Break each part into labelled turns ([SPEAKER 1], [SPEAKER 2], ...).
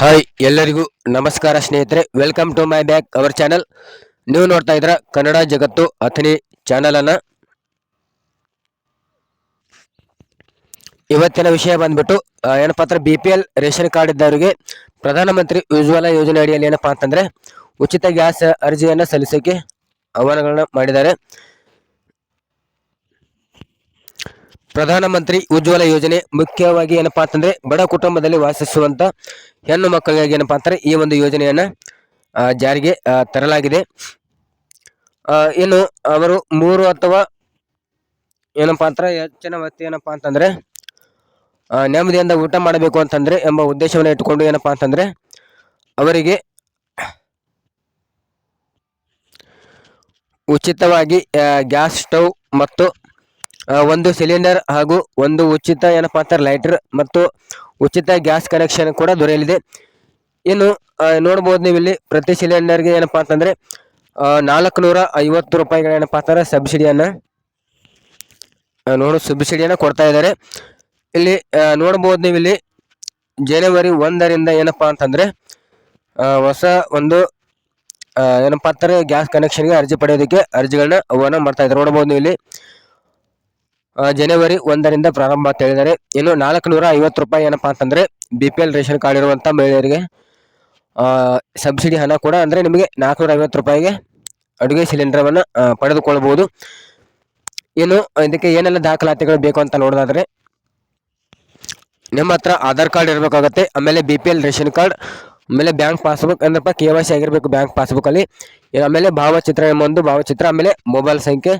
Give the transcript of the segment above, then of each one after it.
[SPEAKER 1] Hi ಎಲ್ಲರಿಗೂ ನಮಸ್ಕಾರ ಸ್ನೇಹಿತರೆ. Welcome to my back our channel ನೀವು ನೋಡ್ತಾ ಇದ್ರ ಕನ್ನಡ ಜಗತ್ತು ಅಥಣಿ ಚಾನಲನ್ನು ಇವತ್ತಿನ ವಿಷಯ ಬಂದ್ಬಿಟ್ಟು ಏನಪ್ಪ ಏನಪ್ಪಾ ಅಂದ್ರೆ B P L ration card ಇದ್ದವರಿಗೆ ಪ್ರಧಾನಮಂತ್ರಿ ಉಜ್ವಲ ಯೋಜನೆ ಅಡಿಯಲ್ಲಿ ಏನಪ್ಪಾ ಅಂತಂದ್ರೆ ಉಚಿತ ಗ್ಯಾಸ್ ಅರ್ಜಿಯನ್ನ ಸಲ್ಲಿಸೋಕೆ ಆಹ್ವಾನಗಳನ್ನ ಮಾಡಿದ್ದಾರೆ. ಪ್ರಧಾನಮಂತ್ರಿ ಉಜ್ವಲ ಯೋಜನೆ ಮುಖ್ಯವಾಗಿ ಏನಪ್ಪಾ ಅಂತಂದ್ರೆ ಬಡ ಕುಟುಂಬದಲ್ಲಿ ವಾಸಿಸುವಂತ ಹೆಣ್ಣು ಮಕ್ಕಳಿಗಾಗಿ ಏನಪ್ಪಾ ಅಂತಾರೆ ಈ ಒಂದು ಯೋಜನೆಯನ್ನ ಜಾರಿಗೆ ತರಲಾಗಿದೆ. ಏನು ಅವರು ಮೂರು ಅಥವಾ ಏನಪ್ಪಾ ಅಂದ್ರೆ ಹೆಚ್ಚಿನ ವ್ಯಕ್ತಿ ಏನಪ್ಪಾ ಅಂತಂದ್ರೆ ನೆಮ್ಮದಿಯಿಂದ ಊಟ ಮಾಡಬೇಕು ಅಂತಂದ್ರೆ ಎಂಬ ಉದ್ದೇಶವನ್ನು ಇಟ್ಟುಕೊಂಡು ಏನಪ್ಪಾ ಅಂತಂದ್ರೆ ಅವರಿಗೆ ಉಚಿತವಾಗಿ ಗ್ಯಾಸ್ ಸ್ಟವ್ ಮತ್ತು ಒಂದು ಸಿಲಿಂಡರ್ ಹಾಗೂ ಒಂದು ಉಚಿತ ಏನಪ್ಪಾ ಅಂತಾರೆ ಲೈಟರ್ ಮತ್ತು ಉಚಿತ ಗ್ಯಾಸ್ ಕನೆಕ್ಷನ್ ಕೂಡ ದೊರೆಯಲಿದೆ. ಇನ್ನು ನೋಡ್ಬೋದು ನೀವು ಇಲ್ಲಿ ಪ್ರತಿ ಸಿಲಿಂಡರ್ಗೆ ಏನಪ್ಪಾ ಅಂತಂದರೆ ನಾಲ್ಕು ನೂರ ಐವತ್ತು ರೂಪಾಯಿಗಳ ಏನಪ್ಪಾ ಅಂತಾರೆ ಸಬ್ಸಿಡಿಯನ್ನು ನೋಡು ಸಬ್ಸಿಡಿಯನ್ನು ಕೊಡ್ತಾ ಇದ್ದಾರೆ. ಇಲ್ಲಿ ನೋಡ್ಬೋದು ನೀವು ಇಲ್ಲಿ ಜನವರಿ ಒಂದರಿಂದ ಏನಪ್ಪಾ ಅಂತಂದರೆ ಹೊಸ ಒಂದು ಏನಪ್ಪಾ ಅಂತಾರೆ ಗ್ಯಾಸ್ ಕನೆಕ್ಷನ್ಗೆ ಅರ್ಜಿ ಪಡೆಯೋದಕ್ಕೆ ಅರ್ಜಿಗಳನ್ನ ಆಹ್ವಾನ ಮಾಡ್ತಾ ಇದ್ದಾರೆ. ನೋಡ್ಬೋದು ನೀವು ಇಲ್ಲಿ ಜನವರಿ ಒಂದರಿಂದ ಪ್ರಾರಂಭ ಅಂತ ಹೇಳಿದ್ದಾರೆ. ಇನ್ನು ನಾಲ್ಕು ನೂರ ಐವತ್ತು ರೂಪಾಯಿ ಏನಪ್ಪಾ ಅಂತಂದ್ರೆ B P L ration card ಇರುವಂಥ ಮಹಿಳೆಯರಿಗೆ ಸಬ್ಸಿಡಿ ಹಣ ಕೂಡ ಅಂದ್ರೆ ನಿಮಗೆ ನಾಲ್ಕುನೂರ ಐವತ್ತು ರೂಪಾಯಿಗೆ ಅಡುಗೆ ಸಿಲಿಂಡರ್ ಅನ್ನು ಪಡೆದುಕೊಳ್ಳಬಹುದು ಇನ್ನು ಇದಕ್ಕೆ ಏನೆಲ್ಲ ದಾಖಲಾತಿಗಳು ಬೇಕು ಅಂತ ನೋಡೋದಾದ್ರೆ, ನಿಮ್ಮ ಹತ್ರ ಆಧಾರ್ ಕಾರ್ಡ್ ಇರಬೇಕಾಗತ್ತೆ, ಆಮೇಲೆ B P L ration card, ಆಮೇಲೆ ಬ್ಯಾಂಕ್ ಪಾಸ್ಬುಕ್ ಅಂದ್ರಪ್ಪ ಕೆ ವೈ ಸಿ ಆಗಿರ್ಬೇಕು ಬ್ಯಾಂಕ್ ಪಾಸ್ಬುಕ್ ಅಲ್ಲಿ ಆಮೇಲೆ ಭಾವಚಿತ್ರ ಎಂಬ ಒಂದು ಭಾವಚಿತ್ರ, ಆಮೇಲೆ ಮೊಬೈಲ್ ಸಂಖ್ಯೆ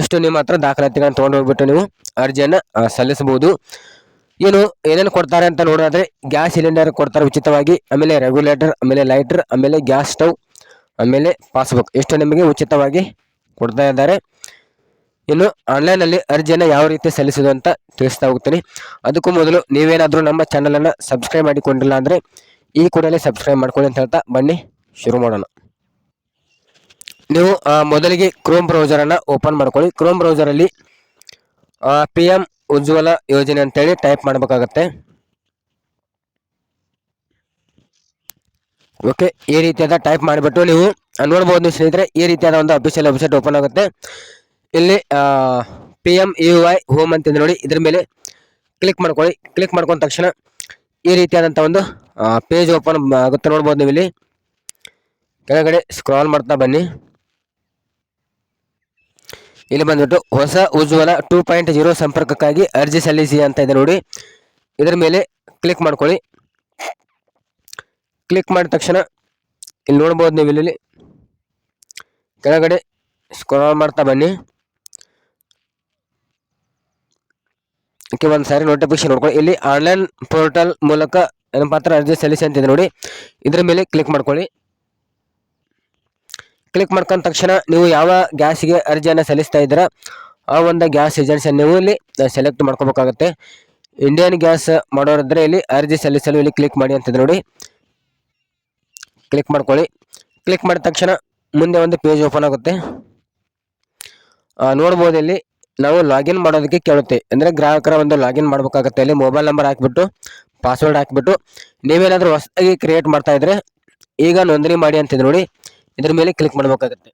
[SPEAKER 1] ಇಷ್ಟು ನಿಮ್ಮ ಹತ್ರ ದಾಖಲಾತಿಗಳನ್ನು ತೊಗೊಂಡು ಹೋಗ್ಬಿಟ್ಟು ನೀವು ಅರ್ಜಿಯನ್ನು ಸಲ್ಲಿಸಬಹುದು. ಏನು, ಏನೇನು ಕೊಡ್ತಾರೆ ಅಂತ ನೋಡೋದಾದ್ರೆ, ಗ್ಯಾಸ್ ಸಿಲಿಂಡರ್ ಕೊಡ್ತಾರೆ ಉಚಿತವಾಗಿ, ಆಮೇಲೆ ರೆಗ್ಯುಲೇಟರ್, ಆಮೇಲೆ ಲೈಟರ್, ಆಮೇಲೆ ಗ್ಯಾಸ್ ಸ್ಟವ್, ಆಮೇಲೆ ಪಾಸ್ಬುಕ್. ಇಷ್ಟು ನಿಮಗೆ ಉಚಿತವಾಗಿ ಕೊಡ್ತಾ ಇದ್ದಾರೆ. ಇನ್ನು ಆನ್ಲೈನಲ್ಲಿ ಅರ್ಜಿಯನ್ನು ಯಾವ ರೀತಿ ಸಲ್ಲಿಸೋದು ಅಂತ ತಿಳಿಸ್ತಾ ಹೋಗ್ತೀನಿ. ಅದಕ್ಕೂ ಮೊದಲು ನೀವೇನಾದರೂ ನಮ್ಮ ಚಾನಲನ್ನು ಸಬ್ಸ್ಕ್ರೈಬ್ ಮಾಡಿಕೊಂಡಿಲ್ಲ ಅಂದರೆ ಈ ಕೂಡಲೇ ಸಬ್ಸ್ಕ್ರೈಬ್ ಮಾಡ್ಕೊಳ್ಳಿ ಅಂತ ಹೇಳ್ತಾ ಬನ್ನಿ, ಶುರು ಮಾಡೋಣ. ನೀವು ಮೊದಲಿಗೆ ಕ್ರೋಮ್ ಬ್ರೌಸರನ್ನು ಓಪನ್ ಮಾಡ್ಕೊಳ್ಳಿ. ಕ್ರೋಮ್ ಬ್ರೌಸರಲ್ಲಿ ಪಿ ಎಂ ಉಜ್ವಲ ಯೋಜನೆ ಅಂತೇಳಿ ಟೈಪ್ ಮಾಡಬೇಕಾಗತ್ತೆ. ಓಕೆ ಈ ರೀತಿಯಾದ ಟೈಪ್ ಮಾಡಿಬಿಟ್ಟು ನೀವು ನೋಡ್ಬೋದು ಸ್ನೇಹಿತರೆ, ಈ ರೀತಿಯಾದ ಒಂದು ಅಫಿಷಿಯಲ್ ವೆಬ್ಸೈಟ್ ಓಪನ್ ಆಗುತ್ತೆ. ಇಲ್ಲಿ P M U I home ಅಂತಂದು ನೋಡಿ, ಇದ್ರ ಮೇಲೆ ಕ್ಲಿಕ್ ಮಾಡ್ಕೊಳ್ಳಿ. ಕ್ಲಿಕ್ ಮಾಡ್ಕೊಂಡ ತಕ್ಷಣ ಈ ರೀತಿಯಾದಂಥ ಒಂದು ಪೇಜ್ ಓಪನ್ ಆಗುತ್ತೆ ನೋಡ್ಬೋದು ನೀವು ಇಲ್ಲಿ ಕೆಳಗಡೆ ಸ್ಕ್ರಾಲ್ ಮಾಡ್ತಾ ಬನ್ನಿ. ಇಲ್ಲಿ ಬಂದ್ಬಿಟ್ಟು ಹೊಸ ಉಜ್ವಲ ಟೂ ಪಾಯಿಂಟ್ ಜೀರೋ ಸಂಪರ್ಕಕ್ಕಾಗಿ ಅರ್ಜಿ ಸಲ್ಲಿಸಿ ಅಂತ ಇದೆ ನೋಡಿ. ಇದರ ಮೇಲೆ ಕ್ಲಿಕ್ ಮಾಡ್ಕೊಳ್ಳಿ. ಕ್ಲಿಕ್ ಮಾಡಿದ ತಕ್ಷಣ ಇಲ್ಲಿ ನೋಡ್ಬೋದು ನೀವು ಇಲ್ಲಿ ಕೆಳಗಡೆ ಸ್ಕ್ರಾಲ್ ಮಾಡ್ತಾ ಬನ್ನಿ. ಒಂದು ಸಾರಿ ನೋಟಿಫಿಕೇಶನ್ ನೋಡ್ಕೊಳ್ಳಿ. ಇಲ್ಲಿ ಆನ್ಲೈನ್ ಪೋರ್ಟಲ್ ಮೂಲಕ ಏನಪ್ಪ ಹತ್ರ ಅರ್ಜಿ ಸಲ್ಲಿಸಿ ಅಂತಿದೆ ನೋಡಿ. ಇದರ ಮೇಲೆ ಕ್ಲಿಕ್ ಮಾಡ್ಕೊಳ್ಳಿ. ಕ್ಲಿಕ್ ಮಾಡ್ಕೊಂಡ ತಕ್ಷಣ ನೀವು ಯಾವ ಗ್ಯಾಸಿಗೆ ಅರ್ಜಿಯನ್ನು ಸಲ್ಲಿಸ್ತಾ ಇದ್ದೀರಾ, ಆ ಒಂದು ಗ್ಯಾಸ್ ಏಜೆನ್ಸಿಯನ್ನು ನೀವು ಇಲ್ಲಿ ಸೆಲೆಕ್ಟ್ ಮಾಡ್ಕೋಬೇಕಾಗುತ್ತೆ. ಇಂಡಿಯನ್ ಗ್ಯಾಸ್ ಮಾಡೋರಿದ್ರೆ ಇಲ್ಲಿ ಅರ್ಜಿ ಸಲ್ಲಿಸಲು ಇಲ್ಲಿ ಕ್ಲಿಕ್ ಮಾಡಿ ಅಂತಿದೆ ನೋಡಿ. ಕ್ಲಿಕ್ ಮಾಡ್ಕೊಳ್ಳಿ. ಕ್ಲಿಕ್ ಮಾಡಿದ ತಕ್ಷಣ ಮುಂದೆ ಒಂದು ಪೇಜ್ ಓಪನ್ ಆಗುತ್ತೆ. ನೋಡ್ಬೋದು ಇಲ್ಲಿ ನಾವು ಲಾಗಿನ್ ಮಾಡೋದಕ್ಕೆ ಕೇಳುತ್ತೆ. ಅಂದರೆ ಗ್ರಾಹಕರ ಒಂದು ಲಾಗಿನ್ ಮಾಡಬೇಕಾಗುತ್ತೆ. ಇಲ್ಲಿ ಮೊಬೈಲ್ ನಂಬರ್ ಹಾಕ್ಬಿಟ್ಟು ಪಾಸ್ವರ್ಡ್ ಹಾಕಿಬಿಟ್ಟು, ನೀವೇನಾದರೂ ಹೊಸದಾಗಿ ಕ್ರಿಯೇಟ್ ಮಾಡ್ತಾ ಇದ್ರೆ ಈಗ ನೋಂದಣಿ ಮಾಡಿ ಅಂತಿದೆ ನೋಡಿ. ಇದ್ರ ಮೇಲೆ ಕ್ಲಿಕ್ ಮಾಡಬೇಕಾಗುತ್ತೆ.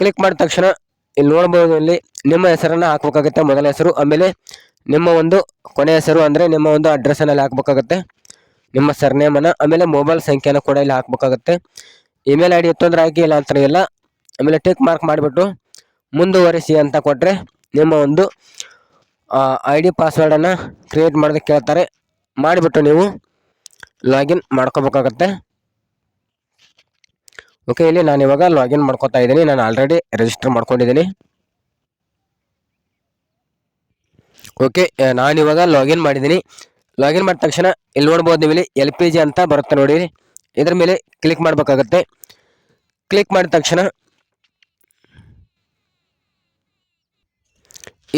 [SPEAKER 1] ಕ್ಲಿಕ್ ಮಾಡಿದ ತಕ್ಷಣ ಇಲ್ಲಿ ನೋಡಬಹುದು ಇಲ್ಲಿ ನಿಮ್ಮ ಹೆಸರನ್ನ ಹಾಕಬೇಕಾಗುತ್ತೆ. ಮೊದಲ ಹೆಸರು, ಆಮೇಲೆ ನಿಮ್ಮ ಒಂದು ಕೊನೆಯ ಹೆಸರು ಅಂದರೆ ನಿಮ್ಮ ಒಂದು ಅಡ್ರೆಸ್ಸನ್ನೆಲ್ಲ ಹಾಕಬೇಕಾಗುತ್ತೆ. ನಿಮ್ಮ ಸರ್ನೇಮನ್ನು ಆಮೇಲೆ ಮೊಬೈಲ್ ಸಂಖ್ಯೆನ ಕೂಡ ಇಲ್ಲಿ ಹಾಕಬೇಕಾಗುತ್ತೆ. ಇಮೇಲ್ ಐ ಡಿ ಇತ್ತು ಹಾಕಿ ಇಲ್ಲ ಅಂತ ಇಲ್ಲ. ಆಮೇಲೆ ಟಿಕ್ ಮಾರ್ಕ್ ಮಾಡಿಬಿಟ್ಟು ಮುಂದುವರಿಸಿ ಅಂತ ಕೊಟ್ಟರೆ ನಿಮ್ಮ ಒಂದು ಐ ಡಿ ಪಾಸ್ವರ್ಡನ್ನು ಕ್ರಿಯೇಟ್ ಮಾಡೋದಕ್ಕೆ ಕೇಳ್ತಾರೆ. ಮಾಡಿಬಿಟ್ಟು ನೀವು ಲಾಗಿನ್ ಮಾಡ್ಕೋಬೇಕಾಗತ್ತೆ. ಓಕೆ ಇಲ್ಲಿ ನಾನು ಇವಾಗ ಲಾಗಿನ್ ಮಾಡ್ಕೊತಾ ಇದ್ದೀನಿ. ನಾನು ಆಲ್ರೆಡಿ ರಿಜಿಸ್ಟರ್ ಮಾಡ್ಕೊಂಡಿದ್ದೀನಿ. ಓಕೆ ನಾನು ಇವಾಗ ಲಾಗಿನ್ ಮಾಡಿದ್ದೀನಿ. ಲಾಗಿನ್ ಮಾಡಿದ ತಕ್ಷಣ ಇಲ್ಲಿ ನೋಡ್ಬೋದು ನೀವು ಇಲ್ಲಿ ಎಲ್ ಪಿ ಜಿ ಅಂತ ಬರುತ್ತೆ ನೋಡಿ. ಇದ್ರ ಮೇಲೆ ಕ್ಲಿಕ್ ಮಾಡಬೇಕಾಗತ್ತೆ. ಕ್ಲಿಕ್ ಮಾಡಿದ ತಕ್ಷಣ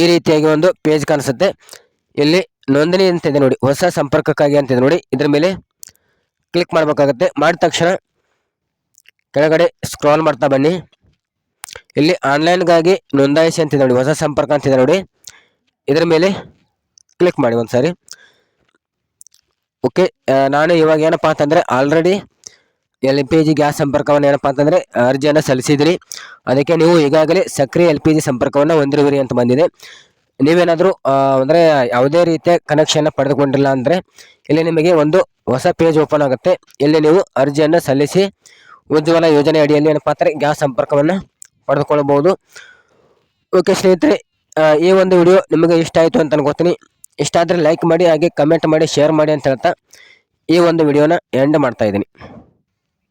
[SPEAKER 1] ಈ ರೀತಿಯಾಗಿ ಒಂದು ಪೇಜ್ ಕಾಣಿಸುತ್ತೆ. ಇಲ್ಲಿ ನೋಂದಣಿ ಅಂತಿದೆ ನೋಡಿ. ಹೊಸ ಸಂಪರ್ಕಕ್ಕಾಗಿ ಅಂತ ಇದೆ ನೋಡಿ. ಇದ್ರ ಮೇಲೆ ಕ್ಲಿಕ್ ಮಾಡಬೇಕಾಗತ್ತೆ. ಮಾಡಿದ ತಕ್ಷಣ ಕೆಳಗಡೆ ಸ್ಕ್ರಾಲ್ ಮಾಡ್ತಾ ಬನ್ನಿ. ಇಲ್ಲಿ ಆನ್ಲೈನ್ಗಾಗಿ ನೋಂದಾಯಿಸಿ ಅಂತಿದೆ ನೋಡಿ, ಹೊಸ ಸಂಪರ್ಕ ಅಂತಿದೆ ನೋಡಿ. ಇದರ ಮೇಲೆ ಕ್ಲಿಕ್ ಮಾಡಿ ಒಂದ್ಸರಿ. ಓಕೆ ನಾನು ಇವಾಗ ಏನಪ್ಪ ಅಂತಂದರೆ already L P G gas ಸಂಪರ್ಕವನ್ನು ಏನಪ್ಪ ಅಂತಂದರೆ ಅರ್ಜಿಯನ್ನು ಸಲ್ಲಿಸಿದಿರಿ. ಅದಕ್ಕೆ ನೀವು ಈಗಾಗಲೇ ಸಕ್ರಿಯ ಎಲ್ ಪಿ ಜಿ ಸಂಪರ್ಕವನ್ನು ಹೊಂದಿರುವಿರಿ ಅಂತ ಬಂದಿದೆ. ನೀವೇನಾದರೂ ಅಂದರೆ ಯಾವುದೇ ರೀತಿಯ ಕನೆಕ್ಷನ್ ಪಡೆದುಕೊಂಡಿಲ್ಲ ಅಂದರೆ ಇಲ್ಲಿ ನಿಮಗೆ ಒಂದು ಹೊಸ ಪೇಜ್ ಓಪನ್ ಆಗುತ್ತೆ. ಇಲ್ಲಿ ನೀವು ಅರ್ಜಿಯನ್ನು ಸಲ್ಲಿಸಿ ಉಜ್ವಲ ಯೋಜನೆ ಅಡಿಯಲ್ಲಿ ಏನಪ್ಪಾ ಅಂದರೆ ಗ್ಯಾಸ್ ಸಂಪರ್ಕವನ್ನು ಪಡೆದುಕೊಳ್ಳಬಹುದು. ಓಕೆ ಸ್ನೇಹಿತರೆ ಈ ಒಂದು ವಿಡಿಯೋ ನಿಮಗೆ ಇಷ್ಟ ಆಯಿತು ಅಂತ ಅನ್ಕೋತೀನಿ. ಇಷ್ಟ ಆದರೆ ಲೈಕ್ ಮಾಡಿ, ಹಾಗೆ ಕಮೆಂಟ್ ಮಾಡಿ ಶೇರ್ ಮಾಡಿ ಅಂತ ಹೇಳ್ತಾ ಈ ಒಂದು ವಿಡಿಯೋನ ಎಂಡ್ ಮಾಡ್ತಾ ಇದ್ದೀನಿ.